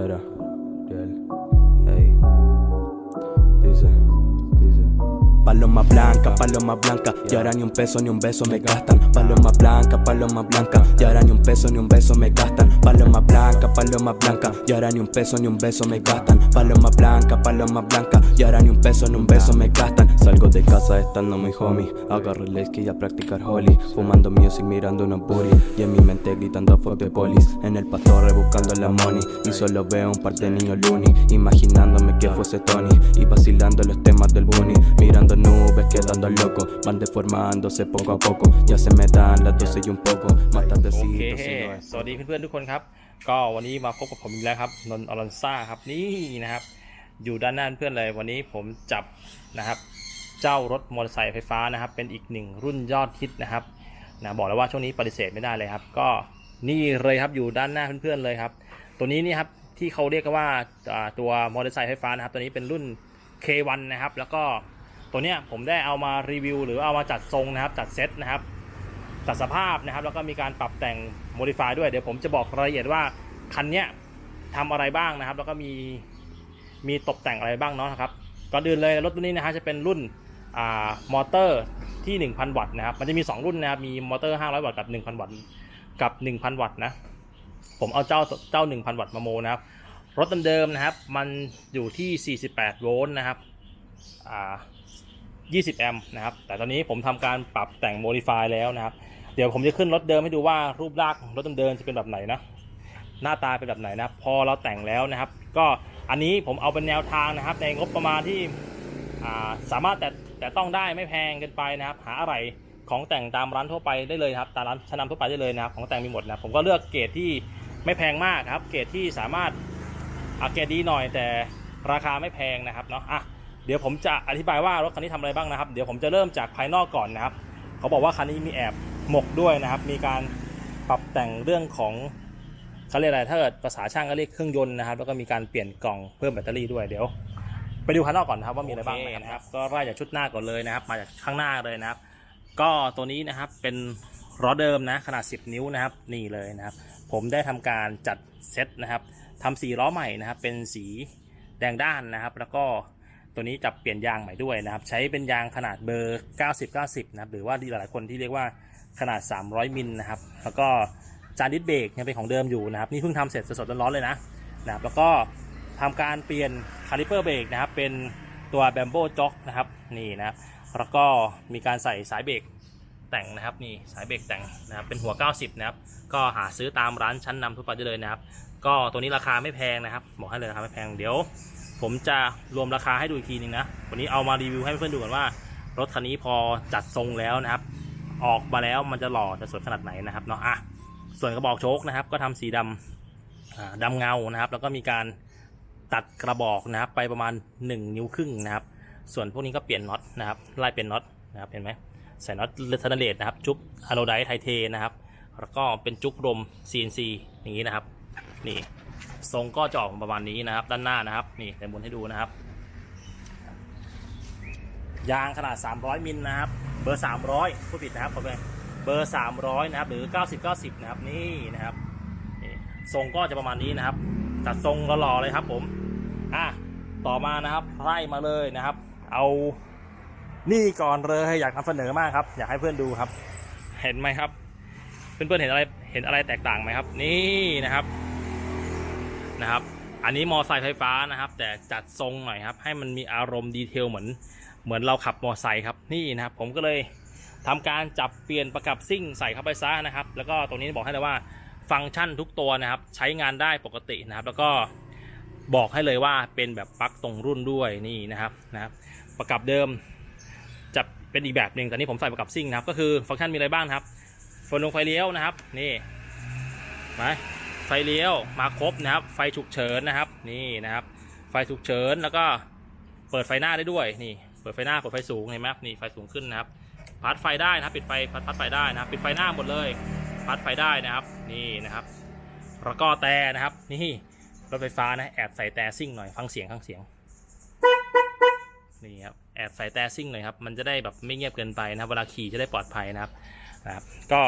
better. Paloma blanca, paloma blanca, y ahora ni un peso ni un beso me gastan. Paloma blanca, paloma blanca, y ahora ni un peso ni un beso me gastan. Paloma blanca, paloma blanca, y ahora ni un peso ni un beso me gastan. Paloma blanca, paloma blanca, y ahora ni un peso ni un beso me gastan. Salgo de casa estando muy homie, agarro el esquí a practicar holly, fumando music mirando unos booty, y en mi mente gritando fuck de polis. En el pastor rebuscando la money, y solo veo un par de niños loony, imaginándome que fuese Tony, y vacilando los temas del bunny, mirando nubes quedando loco, van deformándose poco a poco, ya se me dan las 12 y un poco, más tardecito เค si no es สวัสดีเพื่อนๆทุกคนครับ ก็วันนี้มาพบกับผมอีกแล้วครับนนท์อลอนซ่าครับนี่นะครับ อยู่ด้านหน้าเพื่อนเลยวันนี้ผมจับนะครับ เจ้ารถมอเตอร์ไซค์ไฟฟ้านะครับ เป็นอีกหนึ่งรุ่นยอดฮิตนะครับนะบอกแล้วว่าช่วงนี้ปฏิเสธไม่ได้เลยครับ ก็นี่เลยครับอยู่ด้านหน้าเพื่อนๆเลยครับ ตัวนี้นี่ครับ ที่เขาเรียกกันว่าตัวมอเตอร์ไซค์ไฟฟ้านะครับ ตัวนี้เป็นรุ่น K1 นะครับ แล้วก็ตัวเนี้ยผมได้เอามารีวิว หรือเอามาจัดทรงนะครับ จัดเซตนะครับจัดสภาพนะครับ แล้วก็มีการปรับแต่งโมดิฟายด้วย เดี๋ยวผมจะบอกรายละเอียดว่าคันเนี้ยทำอะไรบ้างนะครับ แล้วก็มีมีตกแต่งอะไรบ้างเนาะนะครับ ก่อนอื่นเลยรถตัวนี้นะฮะจะเป็นรุ่นอ่ามอเตอร์ที่ 1,000 วัตต์นะครับ มันจะมี 2 รุ่นนะครับ มีมอเตอร์ 500 วัตต์กับ 1,000 วัตต์ กับ 1,000 วัตต์นะ ผมเอาเจ้าเจ้า 1,000 วัตต์มาโมนะครับรถเดิมๆนะครับ มันอยู่ที่ 48 โวลต์นะครับอ่า20 แอมป์นะครับ แต่ตอนนี้ผมทำการปรับแต่งโมดิฟายแล้วนะครับ เดี๋ยวผมจะขึ้นรถเดิมให้ดูว่ารูปร่างรถเดิมๆจะเป็นแบบไหนนะ หน้าตาเป็นแบบไหนนะพอเราแต่งแล้วนะครับ ก็อันนี้ผมเอาเป็นแนวทางนะครับ ในงบประมาณที่าสามารถแต่แต่ต้องได้ไม่แพงเกินไปนะครับ หาอะไรของแต่งตามร้านทั่วไปได้เลยครับตามร้านชั้นนำทั่วไปได้เลยนะครับ ของแต่งมีหมดนะผมก็เลือกเกรดที่ ไม่แพงมากครับ เกรดที่สามารถอาเกรดดีหน่อยแต่ราคาไม่แพงนะครับเนาะอะเดี๋ยวผมจะอธิบายว่ารถคันนี้ทำอะไรบ้างนะครับ เดี๋ยวผมจะเริ่มจากภายนอกก่อนนะครับ เขาบอกว่าคันนี้มีแอบหมกด้วยนะครับ มีการปรับแต่งเรื่องของเขาเรียกอะไรถ้าเกิดภาษาช่างก็เรียกเครื่องยนต์นะครับ แล้วก็มีการเปลี่ยนกล่องเพิ่มแบตเตอรี่ด้วยเดี๋ยว ไปดูคันนอกก่อนนะครับว่ามีอะไรบ้างนะครับ ก็ไล่จากชุดหน้าก่อนเลยนะครับ มาจากข้างหน้าเลยนะครับ ก็ตัวนี้นะครับเป็นล้อเดิมนะขนาด 10 นิ้วนะครับ นี่เลยนะครับ ผมได้ทำการจัดเซตนะครับทำสีล้อใหม่นะครับ เป็นสีแดงด้านนะครับ แล้วก็ตัวนี้จับเปลี่ยนยางใหม่ด้วยนะครับ ใช้เป็นยางขนาดเบอร์ 90 90 นะครับ หรือว่าหลายๆคนที่เรียกว่าขนาด 300 มิลนะครับ แล้วก็จานดิสเบรกยังเป็นของเดิมอยู่นะครับ นี่เพิ่งทำเสร็จสดๆร้อนๆเลยนะนะครับ แล้วก็ทำการเปลี่ยนคาลิเปอร์เบรกนะครับ เป็นตัวแบมโบจ็อกนะครับ นี่นะครับ แล้วก็มีการใส่สายเบรกแต่งนะครับ นี่สายเบรกแต่งนะครับ เป็นหัว 90 นะครับ ก็หาซื้อตามร้านชั้นนำทั่วไปได้เลยนะครับ ก็ตัวนี้ราคาไม่แพงนะครับ บอกให้เลยราคาไม่แพงเดี๋ยว ผมจะรวมราคาให้ดูอีกทีนึงนะวันนี้เอามารีวิวให้เพื่อนๆดูก่อนว่ารถคันนี้พอจัดทรงแล้วนะครับ ออกมาแล้วมันจะหล่อจะสวยขนาดไหนนะครับเนาะอะส่วนกระบอกโชคนะครับ ก็ทำสีดำอ่าดำเงานะครับ แล้วก็มีการตัดกระบอกนะครับ ไปประมาณ 1 นิ้วครึ่งนะครับ ส่วนพวกนี้ก็เปลี่ยนน็อตนะครับไล่เปลี่ยนน็อตนะครับเห็นไหมใส่น็อตเลทเนเลตนะครับ จุ๊บอะโนไดไทเทนะครับ แล้วก็เป็นจุกลม CNC อย่างนี้นะครับ นี่ทรงก็จะออกประมาณนี้นะครับ ด้านหน้านะครับ นี่แต่บนให้ดูนะครับ ยางขนาด 300 มิลนะครับ เบอร์ 300ผู้ผิดนะครับขอไปเบอร์ 300 นะครับ หรือ 90 90 นะครับ นี่นะครับนี่ทรงก็จะประมาณนี้นะครับจัดทรงหล่อเลยครับผม อะ ต่อมานะครับ ไล่มาเลยนะครับ เอานี่ก่อนเลย อยากนำเสนอมากครับ อยากให้เพื่อนดูครับ เห็นไหมครับ เพื่อนๆเห็นอะไรเห็นอะไรแตกต่างไหมครับ นี่นะครับนะครับ อันนี้มอไซค์ไฟฟ้านะครับ แต่จัดทรงหน่อยครับ ให้มันมีอารมณ์ดีเทลเหมือน เหมือนเราขับมอไซค์ครับนี่นะครับ ผมก็เลยทำการจับเปลี่ยนประกับซิ่งใส่เข้าไปซะนะครับ แล้วก็ตรงนี้บอกให้เลยว่าฟังก์ชันทุกตัวนะครับ ใช้งานได้ปกตินะครับ แล้วก็บอกให้เลยว่าเป็นแบบปลั๊กตรงรุ่นด้วยนี่นะครับนะครับประกับเดิมจะเป็นอีกแบบหนึ่งแต่นี่ผมใส่ประกับซิ่งนะครับ ก็คือฟังก์ชันมีอะไรบ้างครับ ไฟลงไฟเลี้ยวนะครับ นี่ไหมไฟไฟเลี้ยวมาครบนะครับ ไฟฉุกเฉินนะครับ นี่นะครับ ไฟฉุกเฉินแล้วก็เปิดไฟหน้าได้ด้วยนี่ เปิดไฟหน้าเปิดไฟสูงเห็นไหมครับนี่ไฟสูงขึ้นนะครับพัดไฟได้นะครับ ปิดไฟพัดพัดไฟได้นะครับ ปิดไฟหน้าหมดเลยพัดไฟได้นะครับ นี่นะครับแล้วก็แต่นะครับ นี่รถไฟฟ้านะแอบใส่แต่ซิ่งหน่อยฟังเสียงฟังเสียงนี่ครับแอบใส่แต่ซิ่งหน่อยครับมันจะได้แบบไม่เงียบเกินไปนะเวลาขี่จะได้ปลอดภัยนะครับ นะครับก็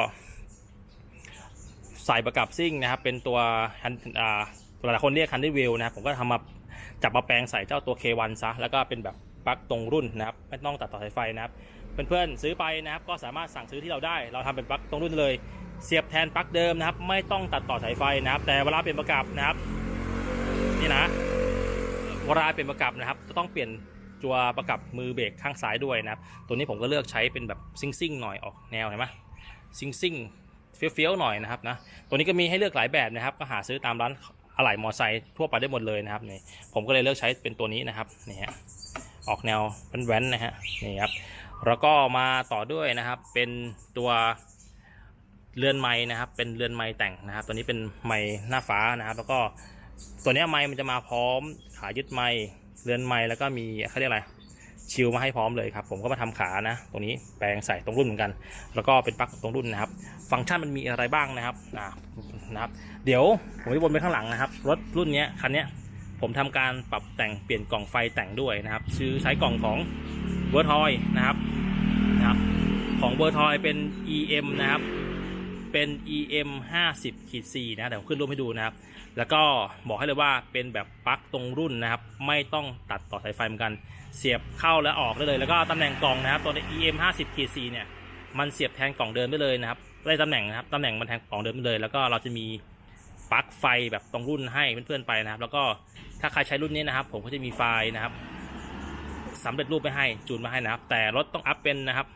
ใส่ประกับซิ่งนะครับ เป็นตัวฮันอ่าหลายคนเรียกคันดี้วิลนะครับผมก็ทำมาจับมาแปลงใส่เจ้าตัว K1 ซะแล้วก็เป็นแบบปลั๊กตรงรุ่นนะครับไม่ต้องตัดต่อสายไฟนะครับเพื่อนๆซื้อไปนะครับก็สามารถสั่งซื้อที่เราได้ เราทำเป็นปลั๊กตรงรุ่นเลย เสียบแทนปลั๊กเดิมนะครับ ไม่ต้องตัดต่อสายไฟนะครับ แต่เวลาเปลี่ยนประกับนะครับนี่นะเวลาเปลี่ยนประกับนะครับ จะต้องเปลี่ยน ตัวประกับมือเบรกข้างซ้ายด้วยนะครับ ตัวนี้ผมก็เลือกใช้เป็นแบบซิงซิงหน่อยออกแนวเห็นไหมซิงซิงเฟี้ยวเฟี้ยวๆหน่อยนะครับนะตัวนี้ก็มีให้เลือกหลายแบบนะครับ ก็หาซื้อตามร้านอะไหล่มอไซค์ทั่วไปได้หมดเลยนะครับนี่ผมก็เลยเลือกใช้เป็นตัวนี้นะครับนี่ฮะออกแนวเป็นแว้นนะฮะนี่ครับแล้วก็มาต่อด้วยนะครับเป็นตัวเรือนไม้นะครับ เป็นเรือนไม้แต่งนะครับ ตัวนี้เป็นไม้หน้าฟ้านะครับ แล้วก็ตัวนี้ไม้มันจะมาพร้อมขายึดไม้ เรือนไม้แล้วก็มีเขาเรียกอะไรชิลมาให้พร้อมเลยครับ ผมก็มาทำขานะตรงนี้แปลงใส่ตรงรุ่นเหมือนกัน แล้วก็เป็นปลั๊กตรงรุ่นนะครับ ฟังก์ชันมันมีอะไรบ้างนะครับนะครับ เดี๋ยวผมจะวนไปข้างหลังนะครับ รถรุ่นนี้คันนี้ผมทำการปรับแต่งเปลี่ยนกล่องไฟแต่งด้วยนะครับ ชื่อใช้กล่องของเวอร์ทอยนะครับนะครับ ของเวอร์ทอยเป็น EM นะครับ เป็น EM 50ขีด4นะเดี๋ยวผมขึ้นรูปให้ดูนะครับ แล้วก็บอกให้เลยว่าเป็นแบบปลั๊กตรงรุ่นนะครับ ไม่ต้องตัดต่อสายไฟเหมือนกัน เสียบเข้าและออกได้เลย แล้วก็ตำแหน่งกล่องนะครับ ตัวนี้ EM 50ขีด4เนี่ย มันเสียบแทนกล่องเดิมได้เลยนะครับ ได้ตำแหน่งนะครับ ตำแหน่งมันแทนกล่องเดิมได้เลย แล้วก็เราจะมีปลั๊กไฟแบบตรงรุ่นให้เพื่อนๆไปนะครับ แล้วก็ถ้าใครใช้รุ่นนี้นะครับ ผมก็จะมีไฟนะครับสำเร็จรูปไปให้จูนมาให้นะครับ แต่รถต้องอัพเป็นนะครับ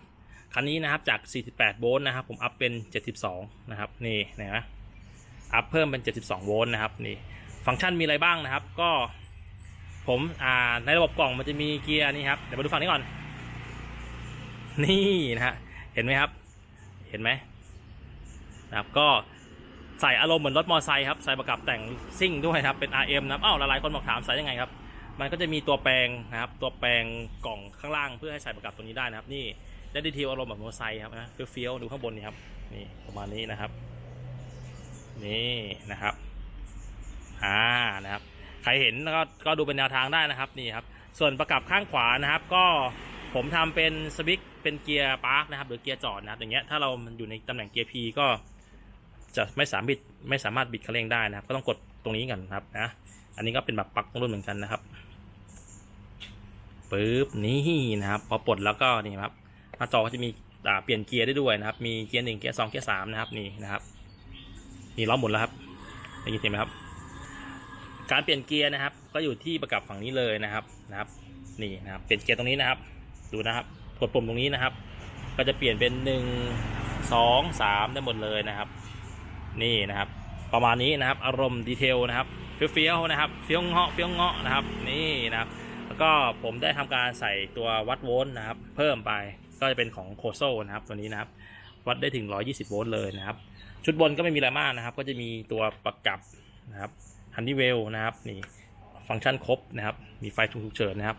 คันนี้นะครับจาก 48 โวลต์นะครับ ผมอัพเป็น 72 นะครับ นี่นะฮะ อัพเพิ่มเป็น 72 โวลต์นะครับนี่ฟังก์ชันมีอะไรบ้างนะครับ ก็ผมอ่าในระบบกล่องมันจะมีเกียร์นี่ครับเดี๋ยวมาดูฝั่งนี้ก่อน นี่นะฮะเห็นไหมครับ เห็นไหมนะครับก็ใส่อารมณ์เหมือนรถมอเตอร์ไซค์ครับใส่ประกับแต่งซิ่งด้วยครับเป็น RM นะครับอ้าวหลายๆคนบอกถามใส่ยังไงครับ มันก็จะมีตัวแปลงนะครับ ตัวแปลงกล่องข้างล่างเพื่อให้ใส่ประกับตรงนี้ได้นะครับ นี่ได้ดีเทลอารมณ์แบบมอเตอร์ไซค์ครับนะเฟี้ยวๆดูข้างบนนี่ครับนี่ประมาณนี้นะครับ นี่นะครับ อ่านะครับ ใครเห็นก็ก็ดูเป็นแนวทางได้นะครับนี่ครับ ส่วนประกับข้างขวานะครับ ก็ผมทำเป็นสวิกเป็นเกียร์ปาร์คนะครับ หรือเกียร์จอดนะครับ อย่างเงี้ยถ้าเรามันอยู่ในตำแหน่งเกียร์ P ก็จะไม่สามารถบิดไม่สามารถบิดคันเร่งได้นะครับ ก็ต้องกดตรงนี้กันนครับนะอันนี้ก็เป็นแบบปักตรงรุ่นเหมือนกันนะครับปึ๊บนี่นะครับ พอปลดแล้วก็นี่ครับหน้าจอก็จะมีเปลี่ยนเกียร์ได้ด้วยนะครับ มีเกียร์หนึ่งเกียร์สองเกียร์สามนะครับนี่นะครับ นี่ล้อหมุนแล้วครับได้ยินเสียงไหมครับ การเปลี่ยนเกียร์นะครับ ก็อยู่ที่ประกับฝั่งนี้เลยนะครับนะครับ นี่นะครับเปลี่ยนเกียร์ตรงนี้นะครับ ดูนะครับ กดปุ่มตรงนี้นะครับ ก็จะเปลี่ยนเป็นหนึ่งสองสามได้หมดเลยนะครับ นี่นะครับ ประมาณนี้นะครับ อารมณ์ดีเทลนะครับเฟี้ยวๆนะครับเฟี้ยวเงาะเฟี้ยวเงาะนะครับ นี่นะครับ แล้วก็ผมได้ทำการใส่ตัววัดโวลต์นะครับ เพิ่มไปก็จะเป็นของโคโซนะครับ ตัวนี้นะครับ วัดได้ถึง 120 โวลต์เลยนะครับ ชุดบนก็ไม่มีอะไรมากนะครับ ก็จะมีตัวประกับนะครับฮันนี่เวลนะครับนี่ฟังก์ชันครบนะครับ มีไฟฉุกเฉินนะครับ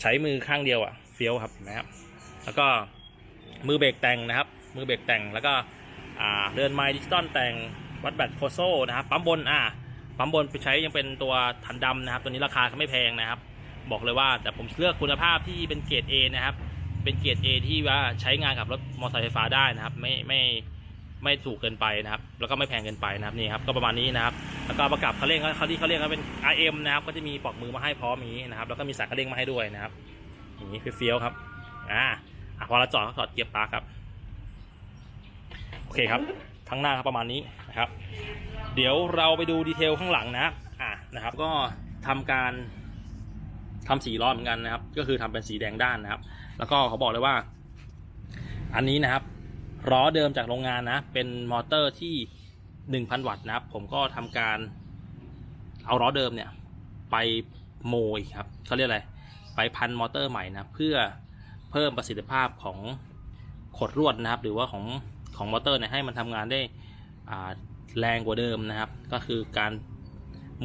ใช้มือข้างเดียวอะเฟี้ยวครับเห็นไหมครับ แล้วก็มือเบรกแต่งนะครับ มือเบรกแต่งแล้วก็เดินไมล์ดิจิตอลแต่งวัดแบตโคโซนะครับปั๊มบนอ่าปั๊มบนไปใช้ยังเป็นตัวถันดำนะครับ ตัวนี้ราคาก็ไม่แพงนะครับ บอกเลยว่าแต่ผมเลือกคุณภาพที่เป็นเกรด A นะครับ เป็นเกรด A ที่ว่าใช้งานกับรถมอเตอร์ไซค์ไฟฟ้าได้นะครับ ไม่ไม่ ไม่ถูกเกินไปนะครับ แล้วก็ไม่แพงเกินไปนะครับนี่ครับก็ประมาณนี้นะครับ แล้วก็ประกับเขาเร่งก็เขาที่เขาเรียกกันเป็น RM นะครับ ก็จะมีปลอกมือมาให้พร้อมนี้นะครับ แล้วก็มีสายเขาเร่งมาให้ด้วยนะครับอย่างนี้เฟี้ยวครับอ่าพอเราจอดก็ถอดเกียร์ปาร์คครับโอเคครับข้างหน้าครับประมาณนี้นะครับ เดี๋ยวเราไปดูดีเทลข้างหลังนะอะนะครับ ก็ทำการทำสีล้อเหมือนกันนะครับ ก็คือทำเป็นสีแดงด้านนะครับ แล้วก็เขาบอกเลยว่า อันนี้นะครับ ล้อเดิมจากโรงงานนะ เป็นมอเตอร์ที่ 1,000 วัตต์นะครับ ผมก็ทำการเอาล้อเดิมเนี่ย ไปโมอีกครับเขาเรียกอะไร ไปพันมอเตอร์ใหม่นะ เพื่อเพิ่มประสิทธิภาพของขดลวดนะครับ หรือว่าของของมอเตอร์เนี่ยให้มันทำงานได้แรงกว่าเดิมนะครับ ก็คือการ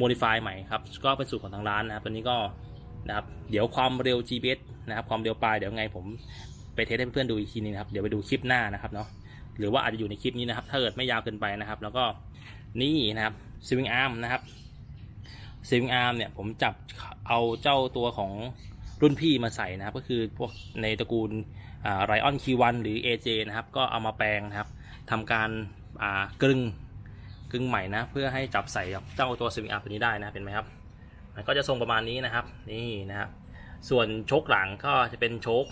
modify ใหม่ครับ ก็เป็นสูตรของทางร้านนะครับตัวนี้ก็นะครับ เดี๋ยวความเร็ว GPS นะครับ ความเร็วปลาย เดี๋ยวไงผม เทสให้เพื่อนๆดูอีกทีนึงนะครับ เดี๋ยวไปดูคลิปหน้านะครับเนาะหรือว่าอาจจะอยู่ในคลิปนี้นะครับ ถ้าเกิดไม่ยาวเกินไปนะครับ แล้วก็นี่นะครับ swing arm นะครับ swing arm เนี่ยผมจับเอาเจ้าตัวของรุ่นพี่มาใส่นะครับ ก็คือพวกในตระกูลไรออนคีวันหรือ AJ นะครับ ก็เอามาแปลงนะครับทำการกลึงกลึงใหม่นะ เพื่อให้จับใส่เจ้าตัว swing arm ตัวนี้ได้นะเห็นไหมครับ มันก็จะทรงประมาณนี้นะครับ นี่นะครับ ส่วนโชคหลังก็จะเป็นโชค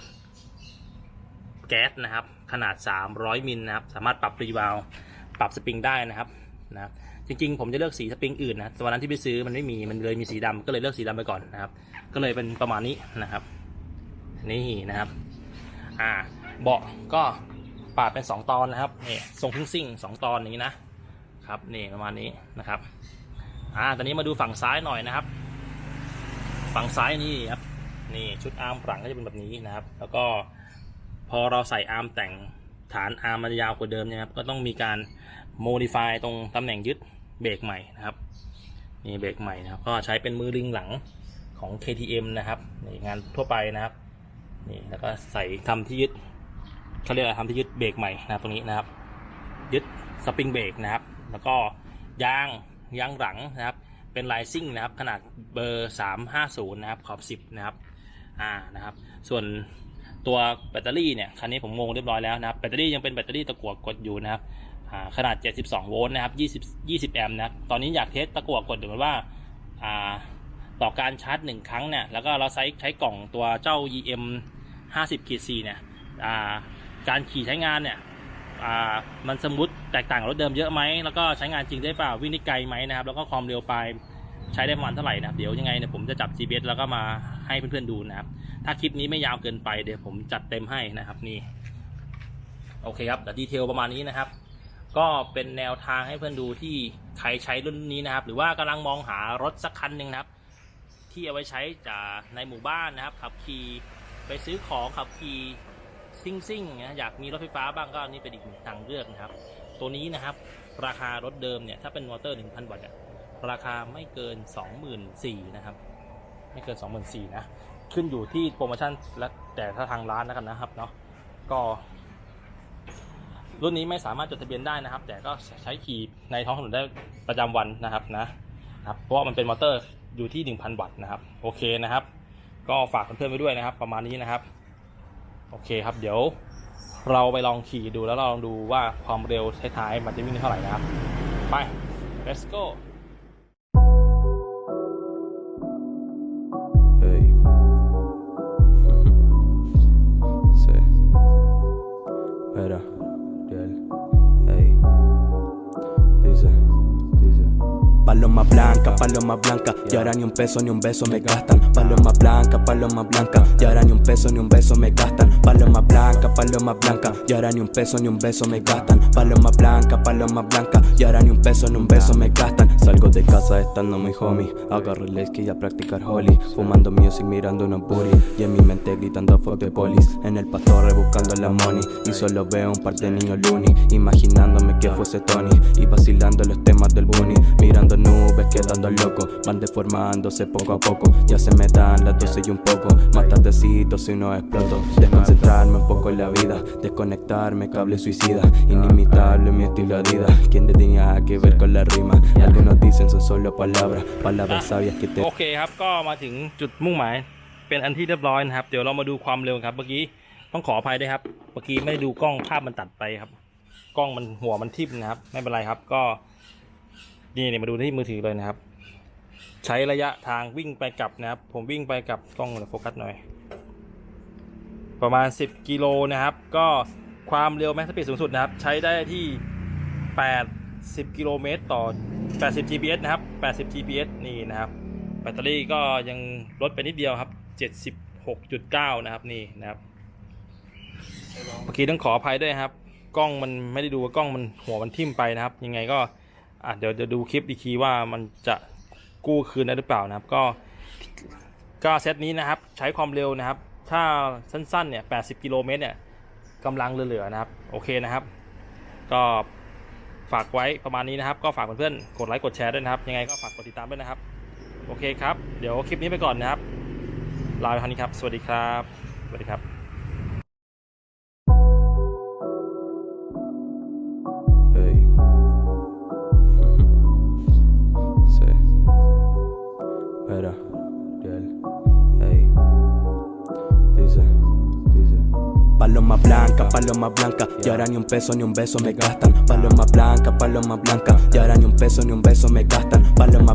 แก๊สนะครับ ขนาด 300มิลนะครับ สามารถปรับรีวาลปรับสปริงได้นะครับนะครับจริงๆ ผมจะเลือกสีสปริงอื่นนะแต่วันนั้นที่ไปซื้อมันไม่มีมันเลยมีสีดำก็เลยเลือกสีดำไปก่อนนะครับ ก็เลยเป็นประมาณนี้นะครับ นี่นะครับอ่าเบาะก็ปาดเป็น 2 ตอนนะครับนี่ทรงทิ้งซิ่งสองตอนอย่างนี้นะครับนี่ประมาณนี้นะครับอ่าตอนนี้มาดูฝั่งซ้ายหน่อยนะครับ ฝั่งซ้ายนี่ครับนี่ชุดอาร์มหลังก็จะเป็นแบบนี้นะครับ แล้วก็ พอเราใส่อาร์มแต่งฐานอาร์มมันยาวกว่าเดิมนะครับ ก็ต้องมีการ modify ตรงตำแหน่งยึดเบรกใหม่นะครับนี่เบรกใหม่นะครับ ก็ใช้เป็นมือลิงหลังของ KTM นะครับในงานทั่วไปนะครับนี่แล้วก็ใส่ทำที่ยึดเขาเรียกอะไรทำที่ยึดเบรกใหม่นะครับตรงนี้นะครับ ยึดสปริงเบรกนะครับ แล้วก็ยางยางหลังนะครับ เป็นลายซิ่งนะครับ ขนาดเบอร์ 350 นะครับขอบ 10 นะครับอ่านะครับ ส่วน ตัวแบตเตอรี่เนี่ยคันนี้ผมงงเรียบร้อยแล้วนะครับแบตเตอรี่ยังเป็นแบตเตอรี่ตะกั่วกดอยู่นะครับอ่าขนาด 72 โวลต์นะครับ 20 20 แอมป์นะตอนนี้อยากเทสตะกั่วกดดูว่าอ่าต่อการชาร์จ1ครั้งเนี่ยแล้วก็เราใช้ใช้กล่องตัวเจ้า EM 50ขีด4เนี่ยอ่าการขี่ใช้งานเนี่ยอ่ามันสมูทแตกต่างกับรถเดิมเยอะไหมแล้วก็ใช้งานจริงได้เปล่าวิ่งได้ไกลไหมนะครับ แล้วก็ความเร็วปลาย ใช้ได้ประมาณเท่าไหร่นะครับ เดี๋ยวยังไงเนี่ยผมจะจับ GPS แล้วก็มาให้เพื่อนๆดูนะครับ ถ้าคลิปนี้ไม่ยาวเกินไปเดี๋ยวผมจัดเต็มให้นะครับนี่โอเคครับแต่ดีเทลประมาณนี้นะครับ ก็เป็นแนวทางให้เพื่อนดูที่ใครใช้รุ่นนี้นะครับ หรือว่ากำลังมองหารถสักคันหนึ่งนะครับ ที่เอาไว้ใช้จากในหมู่บ้านนะครับ ขับขี่ไปซื้อของขับขี่ซิ่งซิ่งๆนะอยากมีรถไฟฟ้าบ้างก็นี่เป็นอีกทางเลือกนะครับ ตัวนี้นะครับ ราคารถเดิมเนี่ยถ้าเป็นมอเตอร์ 1,000 วัตต์ ราคาไม่เกิน 24,000นะครับ ไม่เกิน 24,000นะ ขึ้นอยู่ที่โปรโมชั่นและแต่ถ้าทางร้านนะครับนะครับเนาะก็รุ่นนี้ไม่สามารถจดทะเบียนได้นะครับ แต่ก็ใช้ขี่ในท้องถนนได้ประจำวันนะครับนะครับ เพราะว่ามันเป็นมอเตอร์อยู่ที่ 1,000 วัตต์นะครับ โอเคนะครับ ก็ฝากเพื่อนๆไว้ด้วยนะครับ ประมาณนี้นะครับ โอเคครับ เดี๋ยวเราไปลองขี่ดูแล้วเราลองดูว่าความเร็วท้ายๆมันจะวิ่งได้เท่าไหร่นะครับ ไป let's go blanca, paloma blanca, y ahora ni un peso ni un beso me gastan. Paloma blanca, paloma blanca, y ahora ni un peso ni un beso me gastan. Paloma blanca, paloma blanca, y ahora ni un peso ni un beso me gastan. Paloma blanca, paloma blanca, y ahora ni un peso ni un beso me gastan. Salgo de casa estando muy homie, agarro el esquí a practicar holly, fumando music mirando unos booty, y en mi mente gritando fuck de polis, en el pastor rebuscando la money, y solo veo un par de niños loony, imaginándome que fuese Tony, y vacilando los temas del bunny, mirando nubes quedando loco, van deformándose poco a poco, ya se me dan las doce y un poco, más tardecito si no exploto, desconcentrarme un poco en la vida, desconectarme, cable suicida, inimitable mi estilo de vida, quien tenía que ver con la rima, algunos dicen son solo palabras, palabras sabias que te โอเคครับก็มาถึงจุดมุ่งหมาย เป็นอันที่เรียบร้อยนะครับ เดี๋ยวเรามาดูความเร็วครับเมื่อกี้ต้องขออภัยด้วยครับ เมื่อกี้ไม่ได้ดูกล้องภาพมันตัดไปครับ กล้องมันหัวมันทิ่มนะครับ ไม่เป็นไรครับ ก็ นี่เนี่ยมาดูที่มือถือเลยนะครับ ใช้ระยะทางวิ่งไปกลับนะครับ ผมวิ่งไปกลับกล้องโฟกัสหน่อย ประมาณ 10 กิโลนะครับ ก็ความเร็วแม็กซ์สปีดสูงสุดนะครับ ใช้ได้ที่ 80 กิโลเมตรต่อ 80 GPS นะครับ 80 GPS นี่นะครับ แบตเตอรี่ก็ยังลดไปนิดเดียวครับ 76.9 นะครับนี่นะครับเมื่อกี้ต้องขออภัยด้วยครับ กล้องมันไม่ได้ดูว่ากล้องมันหัวมันทิ่มไปนะครับ ยังไงก็ อะเดี๋ยวจะดูคลิปอีกทีว่ามันจะกู้คืนได้หรือเปล่านะครับ ก็ก็เซตนี้นะครับใช้ความเร็วนะครับ ถ้าสั้นๆเนี่ย80 กิโลเมตรเนี่ยกำลังเหลือๆนะครับ โอเคนะครับ ก็ฝากไว้ประมาณนี้นะครับ ก็ฝากเพื่อนๆกดไลค์กดแชร์ด้วยนะครับ ยังไงก็ฝากกดติดตามด้วยนะครับ โอเคครับ เดี๋ยวคลิปนี้ไปก่อนนะครับลาไปเท่านี้ครับ สวัสดีครับ สวัสดีครับ paloma blanca, y ahora ni un peso ni un beso me gastan. Paloma blanca, paloma blanca, y ahora ni un peso ni un beso me gastan. Paloma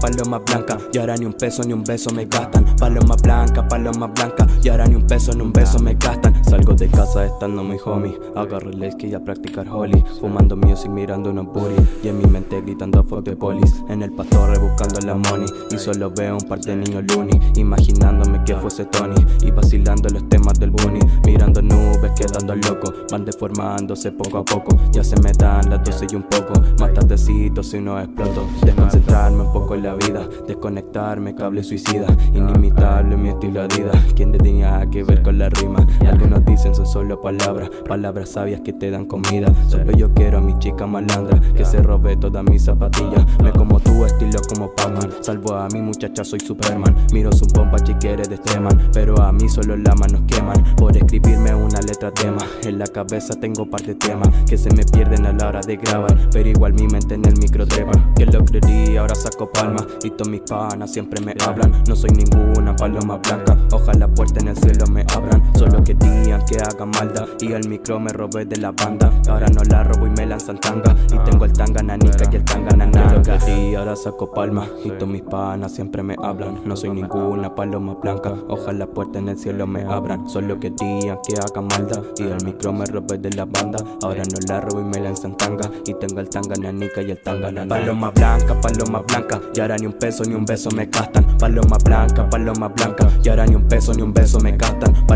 paloma blanca, y ahora ni un peso ni un beso me gastan. Paloma blanca, paloma blanca, y ahora ni un peso ni un beso me gastan. Salgo de casa estando muy homie, agarro el esquí a practicar holly, fumando music mirando unos booty, y en mi mente gritando fuck de polis, en el pastor buscando la money, y solo veo un par de niños loony, imaginándome que fuese Tony, y vacilando los temas del bunny, mirando nubes quedando loco, van deformándose poco a poco, ya se me dan las 12 y un poco, más tardecito si no exploto, desconcentrarme un poco en la vida, desconectarme, cable suicida, inimitable mi estilo de vida, quien tenía que ver con la rima, algunos dicen son solo palabras, palabras sabias que te dan comida, solo yo quiero a mi chica malandra, que se robe todas mis zapatillas, me como tu estilo como Pac-Man, salvo a mi muchacha soy Superman, miro su bomba chiquere de este man, pero a mí solo las manos queman, por escribirme una letra tema, en la cabeza tengo par de temas, que se me pierden a la hora de grabar, pero igual mi mente en el micro trepa, que lo creería ahora saco palma, y todos mis panas siempre me hablan, no soy ninguna paloma blanca, ojalá puerta en el cielo me abran, solo querían que haga maldad, y el micro me robé de la banda, ahora no la robo y me lanzan tanga, y tengo el tanga nanica y el tanga nananga, y ahora saco palma, y todos mis panas siempre me hablan, no soy ninguna paloma blanca, ojalá puerta en el cielo me abran, solo querían que haga maldad, y el micro me robé de la banda, ahora no la robo y me lanzan tanga, y tengo el tanga nanica y el tanga nananga. Paloma blanca, paloma blanca, y ahora ni un peso ni un beso me gastan, paloma blanca, paloma blanca, y ahora ni un peso ni un beso me gastan.